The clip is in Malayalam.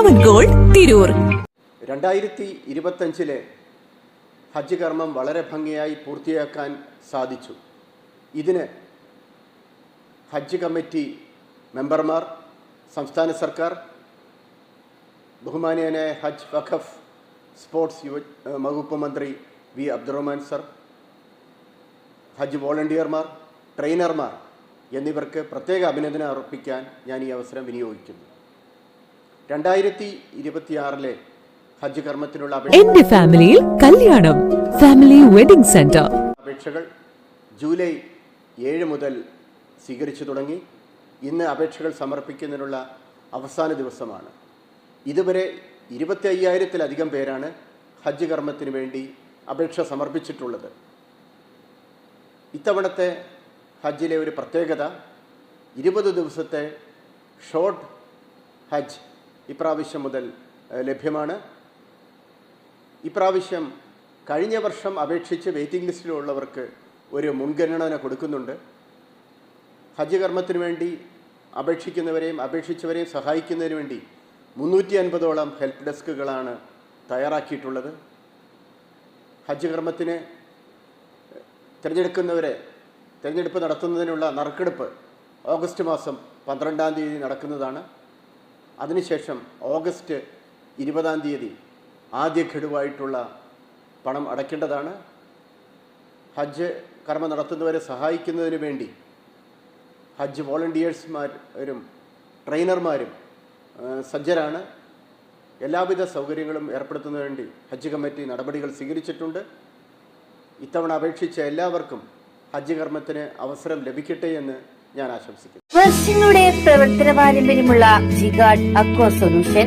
പവൻ ഗോൾഡ് തിരൂർ രണ്ടായിരത്തി ഇരുപത്തഞ്ചിലെ ഹജ്ജ് കർമ്മം വളരെ ഭംഗിയായി പൂർത്തിയാക്കാൻ സാധിച്ചു. ഇതിന് ഹജ്ജ് കമ്മിറ്റി മെമ്പർമാർ സംസ്ഥാന സർക്കാർ ബഹുമാനിയനായ ഹജ്ജ് വഖഫ് സ്പോർട്സ് യുവ വകുപ്പ് മന്ത്രി വി. അബ്ദുറഹ്മാൻ സർ ഹജ്ജ് വോളണ്ടിയർമാർ ട്രെയിനർമാർ എന്നിവർക്ക് പ്രത്യേക അഭിനന്ദനം അർപ്പിക്കാൻ ഞാൻ ഈ അവസരം വിനിയോഗിക്കുന്നു. രണ്ടായിരത്തി ഇരുപത്തിയാറിലെ ഹജ്ജ് കർമ്മത്തിനുള്ള എന്റെ ഫാമിലിയിൽ കല്യാണം ഫാമിലി വെഡിംഗ് സെന്റർ. അപേക്ഷകൾ ജൂലൈ ഏഴ് മുതൽ സ്വീകരിച്ചു തുടങ്ങി. ഇന്ന് അപേക്ഷകൾ സമർപ്പിക്കുന്നതിനുള്ള അവസാന ദിവസമാണ്. ഇതുവരെ ഇരുപത്തി അയ്യായിരത്തിലധികം പേരാണ് ഹജ്ജ് കർമ്മത്തിന് വേണ്ടി അപേക്ഷ സമർപ്പിച്ചിട്ടുള്ളത്. ഇത്തവണത്തെ ഹജ്ജിലെ ഒരു പ്രത്യേകത ഇരുപത് ദിവസത്തെ ഷോർട്ട് ഹജ്ജ് ഇപ്രാവശ്യം മുതൽ ലഭ്യമാണ്. ഇപ്രാവശ്യം കഴിഞ്ഞ വർഷം അപേക്ഷിച്ച് വെയിറ്റിംഗ് ലിസ്റ്റിലുള്ളവർക്ക് ഒരു മുൻഗണന കൊടുക്കുന്നുണ്ട്. ഹജ്ജ് കർമ്മത്തിന് വേണ്ടി അപേക്ഷിക്കുന്നവരെയും അപേക്ഷിച്ചവരെയും സഹായിക്കുന്നതിന് വേണ്ടി മുന്നൂറ്റി അൻപതോളം ഹെൽപ്പ് ഡെസ്കുകളാണ് തയ്യാറാക്കിയിട്ടുള്ളത്. ഹജ്ജ് കർമ്മത്തിന് തിരഞ്ഞെടുക്കുന്നവരെ തിരഞ്ഞെടുപ്പ് നടത്തുന്നതിനുള്ള നറുക്കെടുപ്പ് ഓഗസ്റ്റ് മാസം പന്ത്രണ്ടാം തീയതി നടക്കുന്നതാണ്. അതിനുശേഷം ഓഗസ്റ്റ് ഇരുപതാം തീയതി ആദ്യ ഘടുവായിട്ടുള്ള പണം അടയ്ക്കേണ്ടതാണ്. ഹജ്ജ് കർമ്മം നടത്തുന്നവരെ സഹായിക്കുന്നതിന് വേണ്ടി ഹജ്ജ് വോളണ്ടിയേഴ്സ്മാരും ട്രെയിനർമാരും സജ്ജരാണ്. എല്ലാവിധ സൗകര്യങ്ങളും ഏർപ്പെടുത്തുന്നതിന് വേണ്ടി ഹജ്ജ് കമ്മിറ്റി നടപടികൾ സ്വീകരിച്ചിട്ടുണ്ട്. ഇത്തവണ അപേക്ഷിച്ച എല്ലാവർക്കും ഹജ്ജ് കർമ്മത്തിന് അവസരം ലഭിക്കട്ടെ എന്ന് ഞാൻ ആശംസിക്കുന്നു. വർഷങ്ങളുടെ പ്രവർത്തന പാരമ്പര്യമുള്ള ജിഗാഡ് അക്വ സൊല്യൂഷൻ